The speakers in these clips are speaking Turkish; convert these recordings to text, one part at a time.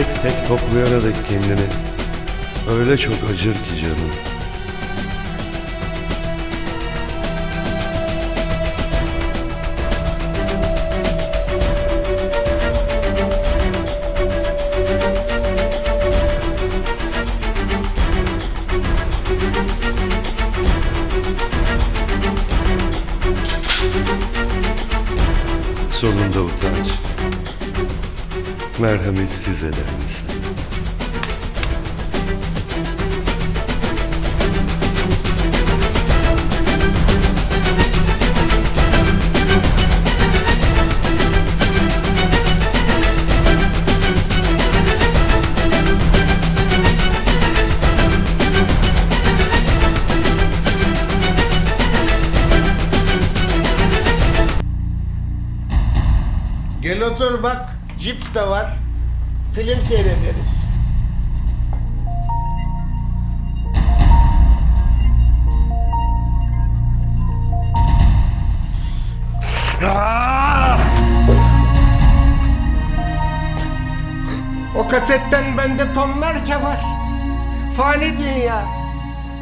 tek tek toplayana dek kendini öyle çok acır ki canım. Sonunda utanç. Merhametsiz eder insan. Gel otur bak. Cips de var. Film seyrederiz. Ah! O kasetten bende tonlarca var. Fani dünya.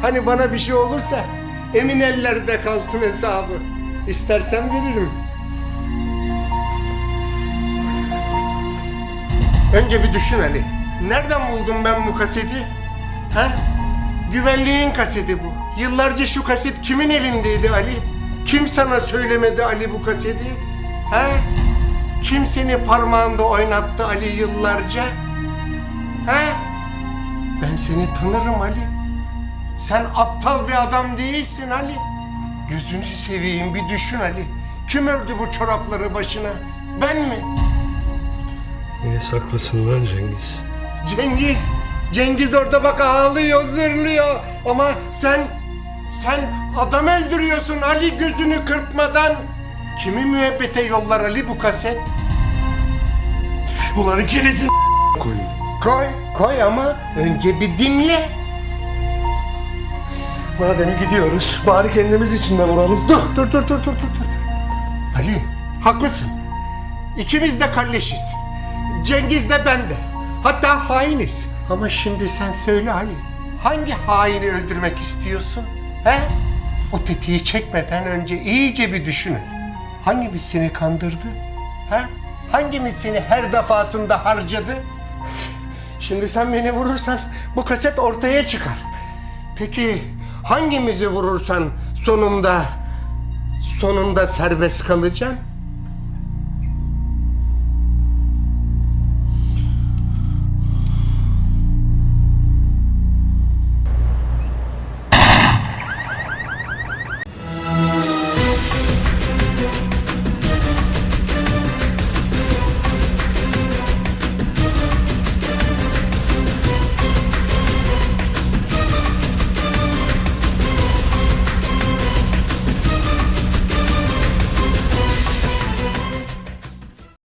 Hani bana bir şey olursa emin ellerde kalsın hesabı. İstersem veririm. Önce bir düşün Ali. Nereden buldum ben bu kaseti? Ha? Güvenliğin kaseti bu. Yıllarca şu kaset kimin elindeydi Ali? Kim sana söylemedi Ali bu kaseti? Ha? Kim seni parmağında oynattı Ali yıllarca? Ha? Ben seni tanırım Ali. Sen aptal bir adam değilsin Ali. Gözünü seveyim bir düşün Ali. Kim ördü bu çorapları başına? Ben mi? Niye saklısın lan Cengiz? Cengiz, Cengiz orada bak ağlıyor, zırlıyor. Ama sen, sen adam öldürüyorsun Ali gözünü kırpmadan. Kimi müebbete yollar Ali bu kaset? Ulan ikinizin koyun. Koy, koy ama önce bir dinle. Madem gidiyoruz bari kendimiz için de vuralım. Dur, dur, dur, dur, dur, dur. Ali, haklısın. İkimiz de kalleşiz. Cengiz de ben de. Hatta hainiz. Ama şimdi sen söyle Ali. Hangi haini öldürmek istiyorsun? He? O tetiği çekmeden önce iyice bir düşün. Ali. Hangimiz seni kandırdı? He? Hangimiz seni her defasında harcadı? Şimdi sen beni vurursan bu kaset ortaya çıkar. Peki hangimizi vurursan sonunda sonunda serbest kalacaksın?